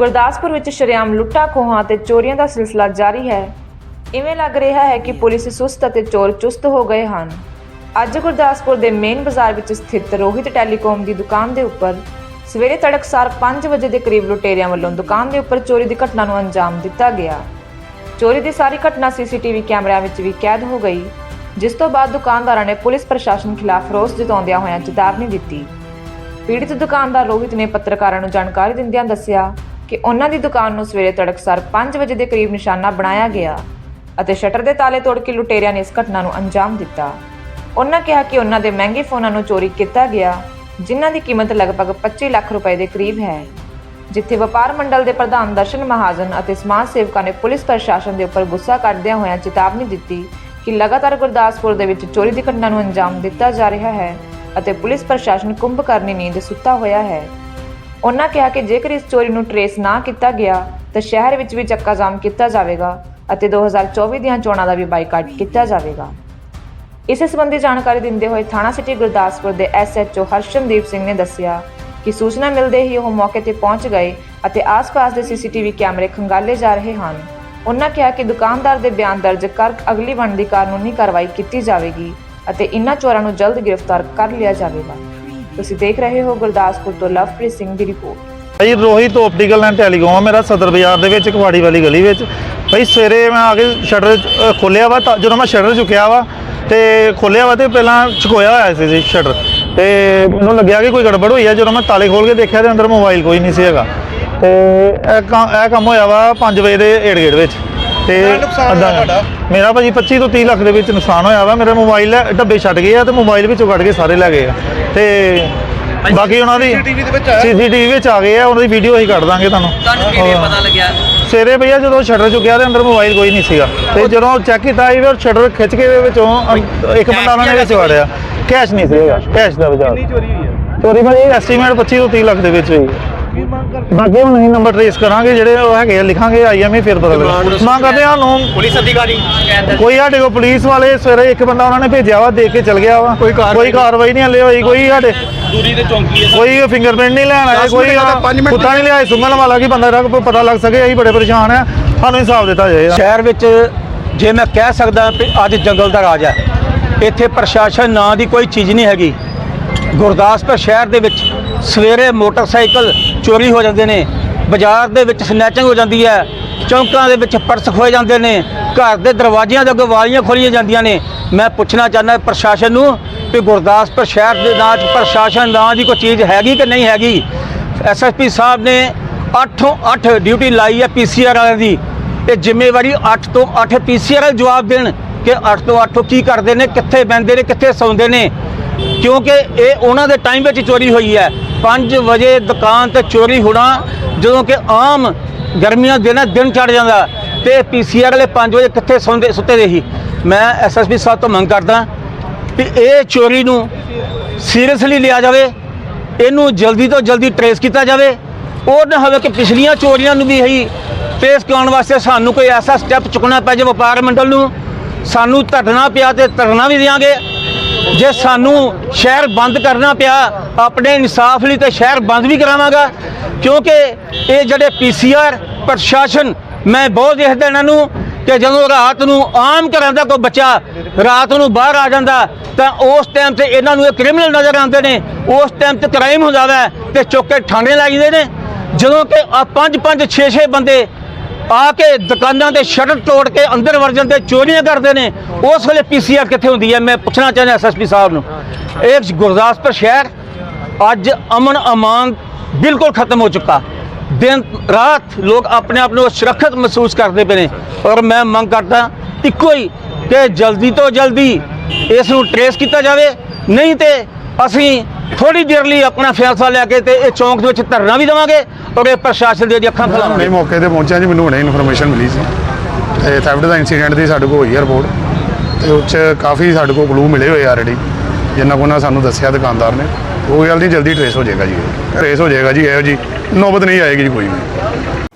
ਗੁਰਦਾਸਪੁਰ ਵਿੱਚ ਸ਼ਰੇਆਮ ਲੁੱਟਾਂ, ਖੋਹਾਂ ਅਤੇ ਚੋਰੀਆਂ ਦਾ ਸਿਲਸਿਲਾ ਜਾਰੀ ਹੈ। ਇਵੇਂ ਲੱਗ ਰਿਹਾ ਹੈ ਕਿ ਪੁਲਿਸ ਸੁਸਤ ਅਤੇ ਚੋਰ ਚੁਸਤ ਹੋ ਗਏ ਹਨ। ਅੱਜ ਗੁਰਦਾਸਪੁਰ ਦੇ ਮੇਨ ਬਾਜ਼ਾਰ ਵਿੱਚ ਸਥਿਤ ਰੋਹਿਤ ਟੈਲੀਕਾਮ ਦੀ ਦੁਕਾਨ ਦੇ ਉੱਪਰ ਸਵੇਰੇ ਤੜਕਸਾਰ 5 ਵਜੇ ਦੇ ਕਰੀਬ ਲੁਟੇਰਿਆਂ ਵੱਲੋਂ ਦੁਕਾਨ ਦੇ ਉੱਪਰ ਚੋਰੀ ਦੀ ਘਟਨਾ ਨੂੰ ਅੰਜਾਮ ਦਿੱਤਾ ਗਿਆ। ਚੋਰੀ ਦੀ ਸਾਰੀ ਘਟਨਾ ਸੀਸੀਟੀਵੀ ਕੈਮਰਿਆਂ ਵਿੱਚ ਵੀ ਕੈਦ ਹੋ ਗਈ, ਜਿਸ ਤੋਂ ਬਾਅਦ ਦੁਕਾਨਦਾਰਾਂ ਨੇ ਪੁਲਿਸ ਪ੍ਰਸ਼ਾਸਨ ਖਿਲਾਫ ਰੋਸ ਜਤਾਉਂਦਿਆਂ ਹੋਇਆਂ ਚੇਤਾਵਨੀ ਦਿੱਤੀ। ਪੀੜਿਤ ਦੁਕਾਨਦਾਰ ਰੋਹਿਤ ਨੇ ਪੱਤਰਕਾਰਾਂ ਨੂੰ ਜਾਣਕਾਰੀ ਦਿੰਦਿਆਂ ਦੱਸਿਆ ਕਿ ਉਹਨਾਂ ਦੀ ਦੁਕਾਨ ਨੂੰ ਸਵੇਰੇ ਤੜਕਸਾਰ 5 ਵਜੇ ਦੇ ਕਰੀਬ ਨਿਸ਼ਾਨਾ ਬਣਾਇਆ ਗਿਆ ਅਤੇ ਸ਼ਟਰ ਦੇ ਤਾਲੇ ਤੋੜ ਕੇ ਲੁਟੇਰਿਆਂ ਨੇ ਇਸ ਘਟਨਾ ਨੂੰ ਅੰਜਾਮ ਦਿੱਤਾ। ਉਹਨਾਂ ਕਿਹਾ ਕਿ ਉਹਨਾਂ ਦੇ ਮਹਿੰਗੇ ਫੋਨਾਂ ਨੂੰ ਚੋਰੀ ਕੀਤਾ ਗਿਆ, ਜਿਨ੍ਹਾਂ ਦੀ ਕੀਮਤ ਲਗਭਗ 25 ਲੱਖ ਰੁਪਏ ਦੇ ਕਰੀਬ ਹੈ, ਜਿੱਥੇ ਵਪਾਰ ਮੰਡਲ ਦੇ ਪ੍ਰਧਾਨ ਦਰਸ਼ਨ ਮਹਾਜਨ ਅਤੇ ਸਮਾਜ ਸੇਵਕਾਂ ਨੇ ਪੁਲਿਸ ਪ੍ਰਸ਼ਾਸਨ ਦੇ ਉੱਪਰ ਗੁੱਸਾ ਕਰਦਿਆਂ ਹੋਇਆਂ ਚੇਤਾਵਨੀ ਦਿੱਤੀ ਕਿ ਲਗਾਤਾਰ ਗੁਰਦਾਸਪੁਰ ਦੇ ਵਿੱਚ ਚੋਰੀ ਦੀ ਘਟਨਾ ਨੂੰ ਅੰਜਾਮ ਦਿੱਤਾ ਜਾ ਰਿਹਾ ਹੈ ਅਤੇ ਪੁਲਿਸ ਪ੍ਰਸ਼ਾਸਨ ਕੁੰਭਕਰਨੀ ਨੀਂਦ ਸੁੱਤਾ ਹੋਇਆ ਹੈ। ਉਹਨਾਂ ਕਿਹਾ ਕਿ ਜੇਕਰ ਇਸ ਚੋਰੀ ਨੂੰ ਟਰੇਸ ਨਾ ਕੀਤਾ ਗਿਆ, ਤਾਂ ਸ਼ਹਿਰ ਵਿੱਚ ਵੀ ਚੱਕਾ ਜਾਮ ਕੀਤਾ ਜਾਵੇਗਾ ਅਤੇ 2024 ਦੀਆਂ ਚੋਣਾਂ ਦਾ ਵੀ ਬਾਈਕਾਟ ਕੀਤਾ ਜਾਵੇਗਾ। ਇਸ ਸੰਬੰਧੀ ਜਾਣਕਾਰੀ ਦਿੰਦੇ ਹੋਏ ਥਾਣਾ ਸਿਟੀ ਗੁਰਦਾਸਪੁਰ ਦੇ ਐਸਐਚਓ ਹਰਸ਼ਮਦੀਪ ਸਿੰਘ ਨੇ ਦੱਸਿਆ ਕਿ ਸੂਚਨਾ ਮਿਲਦੇ ਹੀ ਉਹ ਮੌਕੇ ਤੇ ਪਹੁੰਚ ਗਏ ਅਤੇ ਆਸ-ਪਾਸ ਦੇ ਸੀਸੀਟੀਵੀ ਕੈਮਰੇ ਖੰਗਾਲੇ ਜਾ ਰਹੇ ਹਨ। ਉਹਨਾਂ ਕਿਹਾ ਕਿ ਦੁਕਾਨਦਾਰ ਦੇ ਬਿਆਨ ਦਰਜ ਕਰ ਅਗਲੀ ਬਣਦੀ ਕਾਨੂੰਨੀ ਕਾਰਵਾਈ ਕੀਤੀ ਜਾਵੇਗੀ ਅਤੇ ਇਨ੍ਹਾਂ ਚੋਰਾਂ ਨੂੰ ਜਲਦ ਗ੍ਰਿਫਤਾਰ ਕਰ ਲਿਆ ਜਾਵੇਗਾ। ਤੁਸੀਂ ਦੇਖ ਰਹੇ ਹੋ ਗੁਰਦਾਸਪੁਰ ਤੋਂ ਲਵਪ੍ਰੀਤ ਸਿੰਘ ਦੀ report. Bhai Rohit optical and telecom ਆ ਮੇਰਾ ਸਦਰ ਬਾਜ਼ਾਰ ਦੇ ਵਿੱਚ, ਕਵਾੜੀ ਵਾਲੀ ਗਲੀ ਵਿੱਚ। ਭਾਈ ਸਵੇਰੇ ਮੈਂ ਆ ਕੇ ਸ਼ਟਰ ਖੋਲਿਆ ਵਾ ਤਾਂ ਜਦੋਂ ਮੈਂ ਸ਼ਟਰ ਚੁੱਕਿਆ ਵਾ ਤੇ ਖੋਲਿਆ ਵਾ ਤੇ ਪਹਿਲਾਂ ਚੁਕੋਇਆ ਹੋਇਆ ਸੀ ਜੀ ਸ਼ਟਰ ਤੇ ਮੈਨੂੰ ਲੱਗਿਆ ਕਿ ਕੋਈ ਗੜਬੜ ਹੋਈ ਆ, ਜਦੋਂ ਮੈਂ ਤਾਲੇ ਖੋਲ ਕੇ ਦੇਖਿਆ ਤੇ ਅੰਦਰ ਮੋਬਾਈਲ ਕੋਈ ਨਹੀਂ ਸੀ ਹੈਗਾ। ਤੇ ਇਹ ਕੰਮ ਇਹ ਕੰਮ ਹੋਇਆ ਵਾ 5 ਵਜੇ ਦੇ ਏੜ ਗੇੜ ਵਿੱਚ। ਤੇ ਅੱਧਾ- ਮੇਰਾ ਭਾਜੀ 25 ਤੋਂ 30 ਲੱਖ ਦੇ ਵਿੱਚ ਨੁਕਸਾਨ ਹੋਇਆ ਵਾ। ਮੇਰੇ ਮੋਬਾਈਲ ਡੱਬੇ ਛੱਡ ਗਏ ਆ ਤੇ ਮੋਬਾਈਲ ਵਿੱਚੋਂ ਕੱਢ ਕੇ ਸਾਰੇ ਲੈ ਗਏ ਆ। ਤੇ ਬਾਕੀ ਉਹਨਾਂ ਦੀ CCTV ਦੇ ਵਿੱਚ ਆਇਆ? ਸੀਸੀਟੀਵੀ ਵਿੱਚ ਆ ਗਏ ਆ। ਉਹਨਾਂ ਦੀ ਵੀਡੀਓ ਅਸੀਂ ਕੱਢ ਦਾਂਗੇ ਤੁਹਾਨੂੰ। ਤੁਹਾਨੂੰ ਕਿਵੇਂ ਹਾਂ। ਪਤਾ ਲੱਗਿਆ? ਸਵੇਰੇ ਭਈਆ ਜਦੋਂ ਸ਼ਟਰ ਚੁੱਕਿਆ ਤੇ ਅੰਦਰ ਮੋਬਾਈਲ ਕੋਈ ਨਹੀਂ ਸੀਗਾ। ਤੇ ਜਦੋਂ ਚੈੱਕ ਕੀਤਾ ਇਹ ਸ਼ਟਰ ਖਿੱਚ ਕੇ ਦੇ ਵਿੱਚੋਂ ਅੰ- ਇੱਕ ਬੰਦਾ ਉਹਨਾਂ ਨੇ ਵਿੱਚ ਵੜਿਆ। ਕੈਸ਼ ਨਹੀਂ ਸੀਗਾ। ਕੈਸ਼ ਦਾ ਬਚਾ ਕਿੰਨੀ ਚੋਰੀ ਹੋਈ ਹੈ? ਚੋਰੀ ਭਾਜੀ ਐਸਟੀਮੇਟ 25 ਤੋਂ 30 ਲੱਖ ਦੇ ਵਿੱਚ ਹੋਈ। ਹੈ। ਬਾਕੀ ਹੁਣ ਅਸੀਂ ਨੰਬਰ ਟ੍ਰੇਸ ਕਰਾਂਗੇ ਜਿਹੜੇ ਉਹ ਹੈਗੇ ਆ ਲਿਖਾਂਗੇ ਆਈਐਮਏ ਫਿਰ ਪਤਾ ਲੱਗਾ ਮੰਗ ਕਰਦੇ ਹਾਂ ਨੂੰ ਪੁਲਿਸ ਅਧਿਕਾਰੀ। ਕੋਈ ਸਾਡੇ ਕੋਲ ਪੁਲਿਸ ਵਾਲੇ ਸਵੇਰੇ ਇੱਕ ਬੰਦਾ ਉਹਨਾਂ ਨੇ ਭੇਜਿਆ ਵਾ ਦੇਖ ਕੇ ਚਲ ਗਿਆ ਵਾ। ਕੋਈ ਕਾਰਵਾਈ ਨਹੀਂ ਹਲੇ ਹੋਈ ਕੋਈ ਸਾਡੇ ਦੂਰੀ ਤੇ ਚੌਂਕੀ ਹੈ ਕੋਈ ਫਿੰਗਰਪ੍ਰਿੰਟ ਨਹੀਂ ਲੈਣ ਆਇਆ ਦਸ ਕੋਈ ਮਿੰਟ ਦਾ ਪੰਜ ਮਿੰਟ ਕੁੱਤਾ ਨਹੀਂ ਲਿਆਏ ਸੁੰਗਲ ਵਾਲਾ ਕੀ ਬੰਦਾ ਕੋਈ ਪਤਾ ਲੱਗ ਸਕੇ ਅਸੀਂ ਬੜੇ ਪਰੇਸ਼ਾਨ ਆ ਸਾਨੂੰ ਇਨਸਾਫ ਦਿੱਤਾ ਜਾਏ ਸ਼ਹਿਰ ਵਿੱਚ ਜੇ ਮੈਂ ਕਹਿ ਸਕਦਾ ਕਿ ਅੱਜ ਜੰਗਲ ਦਾ ਰਾਜ ਹੈ ਇੱਥੇ ਪ੍ਰਸ਼ਾਸਨ ਨਾਂ ਦੀ ਕੋਈ ਚੀਜ਼ ਨਹੀਂ ਹੈਗੀ। ਗੁਰਦਾਸਪੁਰ ਸ਼ਹਿਰ ਦੇ ਵਿੱਚ ਸਵੇਰੇ ਮੋਟਰਸਾਈਕਲ ਚੋਰੀ ਹੋ ਜਾਂਦੇ ਨੇ, ਬਾਜ਼ਾਰ ਦੇ ਵਿੱਚ ਸਨੈਚਿੰਗ ਹੋ ਜਾਂਦੀ ਹੈ, ਚੌਂਕਾਂ ਦੇ ਵਿੱਚ ਪਰਸ ਖੋਏ ਜਾਂਦੇ ਨੇ, ਘਰ ਦੇ ਦਰਵਾਜ਼ਿਆਂ ਦੇ ਅੱਗੇ ਵਾਲੀਆਂ ਖੋਲੀਆਂ ਜਾਂਦੀਆਂ ਨੇ। ਮੈਂ ਪੁੱਛਣਾ ਚਾਹੁੰਦਾ ਪ੍ਰਸ਼ਾਸਨ ਨੂੰ ਕਿ ਗੁਰਦਾਸਪੁਰ ਸ਼ਹਿਰ ਦੇ ਨਾਂ 'ਚ ਪ੍ਰਸ਼ਾਸਨ ਨਾਂ ਦੀ ਕੋਈ ਚੀਜ਼ ਹੈਗੀ ਕਿ ਨਹੀਂ ਹੈਗੀ? ਐਸਐਸਪੀ ਸਾਹਿਬ ਨੇ 8 8 ਡਿਊਟੀ ਲਾਈ ਹੈ ਪੀਸੀਆਰ ਵਾਲਿਆਂ ਦੀ। ਇਹ ਜ਼ਿੰਮੇਵਾਰੀ 8 ਤੋਂ 8 ਪੀਸੀਆਰ ਵਾਲੇ ਜਵਾਬ ਦੇਣ ਕਿ 8 ਤੋਂ 8 ਕੀ ਕਰਦੇ ਨੇ, ਕਿੱਥੇ ਬੈੰਦੇ ਨੇ, ਕਿੱਥੇ ਸੌਂਦੇ ਨੇ? ਕਿਉਂਕਿ ਇਹ ਉਹਨਾਂ ਦੇ ਟਾਈਮ ਵਿੱਚ ਚੋਰੀ ਹੋਈ ਹੈ। 5 ਵਜੇ ਦੁਕਾਨ ਤੇ ਚੋਰੀ ਹੋਣਾ, ਜਦੋਂ ਕਿ ਆਮ ਗਰਮੀਆਂ ਦੇ ਦਿਨ ਦਿਨ ਚੜ ਜਾਂਦਾ ਤੇ ਪੀਸੀਆਰ ਵਾਲੇ 5 ਵਜੇ ਕਿੱਥੇ ਸੌਂਦੇ, ਸੁੱਤੇ ਦੇ ਸੀ ਮੈਂ ਐਸਐਸਪੀ ਸਾਹਿਬ ਤੋਂ ਮੰਗ ਕਰਦਾ ਕਿ ਇਹ ਚੋਰੀ ਨੂੰ ਸੀਰੀਅਸਲੀ ਲਿਆ ਜਾਵੇ, ਇਹਨੂੰ ਜਲਦੀ ਤੋਂ ਜਲਦੀ ਟਰੇਸ ਕੀਤਾ ਜਾਵੇ। ਉਹ ਨਾ ਹੋਵੇ ਕਿ ਪਿਛਲੀਆਂ ਚੋਰੀਆਂ ਨੂੰ ਵੀ ਹੀ ਟਰੇਸ ਕਰਾਉਣ ਵਾਸਤੇ ਸਾਨੂੰ ਕੋਈ ਐਸਾ ਸਟੈਪ ਚੁੱਕਣਾ ਪੈ ਜਾਵੇ ਵਪਾਰ ਮੰਡਲ ਨੂੰ। ਸਾਨੂੰ ਧਰਨਾ ਪਿਆ ਤੇ ਧਰਨਾ ਵੀ ਦਿਆਂਗੇ ਜੇ ਸਾਨੂੰ ਸ਼ਹਿਰ ਬੰਦ ਕਰਨਾ ਪਿਆ, ਆਪਣੇ ਇਨਸਾਫ ਲਈ ਤੇ ਸ਼ਹਿਰ ਬੰਦ ਵੀ ਕਰਾਵਾਂਗਾ, ਕਿਉਂਕਿ ਇਹ ਜਿਹੜੇ ਪੀਸੀਆਰ ਪ੍ਰਸ਼ਾਸਨ, ਮੈਂ ਬਹੁਤ ਦੇਖਦਾ ਇਹਨਾਂ ਨੂੰ, ਕਿ ਜਦੋਂ ਰਾਤ ਨੂੰ ਆਮ ਘਰਾਂ ਦਾ ਕੋਈ ਬੱਚਾ ਰਾਤ ਨੂੰ ਬਾਹਰ ਆ ਜਾਂਦਾ, ਤਾਂ ਉਸ ਟਾਈਮ ਤੇ ਇਹਨਾਂ ਨੂੰ ਇਹ ਕ੍ਰਿਮੀਨਲ ਨਜ਼ਰ ਆਉਂਦੇ ਨੇ, ਉਸ ਟਾਈਮ ਤੇ ਕ੍ਰਾਈਮ ਹੁੰਦਾ ਵੈ, ਤੇ ਚੁੱਕ ਕੇ ਥਾਣੇ ਲੈ ਜਾਂਦੇ ਨੇ। ਜਦੋਂ ਕਿ ਆ ਪੰਜ ਪੰਜ 6 6 ਬੰਦੇ ਆ ਕੇ ਦੁਕਾਨਾਂ ਦੇ ਸ਼ਟਰ ਤੋੜ ਕੇ ਅੰਦਰ ਵਰਜਨ 'ਤੇ ਚੋਰੀਆਂ ਕਰਦੇ ਨੇ। ਉਸ ਵੇਲੇ ਪੀਸੀਆਰ ਕਿੱਥੇ ਹੁੰਦੀ ਹੈ? ਮੈਂ ਪੁੱਛਣਾ ਚਾਹੁੰਦਾ ਐਸਐਸਪੀ ਸਾਹਿਬ ਨੂੰ। ਇਹ ਗੁਰਦਾਸਪੁਰ ਸ਼ਹਿਰ ਅੱਜ ਅਮਨ ਅਮਾਨ ਬਿਲਕੁਲ ਖਤਮ ਹੋ ਚੁੱਕਾ। ਦਿਨ, ਰਾਤ ਲੋਕ ਆਪਣੇ ਆਪ ਨੂੰ ਸੁਰੱਖਿਅਤ ਮਹਿਸੂਸ ਕਰਦੇ ਪਏ ਨੇ। ਔਰ ਮੈਂ ਮੰਗ ਕਰਦਾ ਇੱਕੋ ਹੀ ਕਿ ਜਲਦੀ ਤੋਂ ਜਲਦੀ ਇਸ ਨੂੰ ਟਰੇਸ ਕੀਤਾ ਜਾਵੇ। ਨਹੀਂ ਤੇ ਅਸੀਂ ਥੋੜੀ ਦੇਰ ਲਈ ਆਪਣਾ ਫੈਸਲਾ ਲੈ ਕੇ ਤੇ ਇਹ ਚੌਂਕ ਦੇ ਵਿੱਚ ਧਰਨਾ ਵੀ ਦੇਵਾਂਗੇ ਔਰ ਇਹ ਪ੍ਰਸ਼ਾਸਨ ਦੇ ਅੱਖਾਂ ਖੁਲਾਵਾਂਗੇ ਮੌਕੇ ਤੇ ਪਹੁੰਚਿਆ ਜੀ ਮੈਨੂੰ ਹੁਣੇ ਇਨਫੋਰਮੇਸ਼ਨ ਮਿਲੀ ਸੀ। ਤੇ ਥੈਫਟ ਦਾ ਇਨਸੀਡੈਂਟ ਦੀ ਸਾਡੇ ਕੋਲ ਹੋਈ ਹੈ ਰਿਪੋਰਟ ਤੇ ਉਹ 'ਚ ਕਾਫੀ ਸਾਡੇ ਕੋਲ ਕਲੂ ਮਿਲੇ ਹੋਏ ਆਲਰੇਡੀ ਜਿੰਨਾ ਕੋ ਉਹਨਾਂ ਸਾਨੂੰ ਦੱਸਿਆ ਦੁਕਾਨਦਾਰ ਨੇ। ਉਹ ਗੱਲ ਨਹੀਂ ਜਲਦੀ ਟਰੇਸ ਹੋ ਜਾਏਗਾ ਜੀ ਟਰੇਸ ਹੋ ਜਾਏਗਾ ਜੀ ਇਹੋ ਜੀ ਨੌਬਤ ਨਹੀਂ ਆਏਗੀ ਜੀ ਕੋਈ ਵੀ।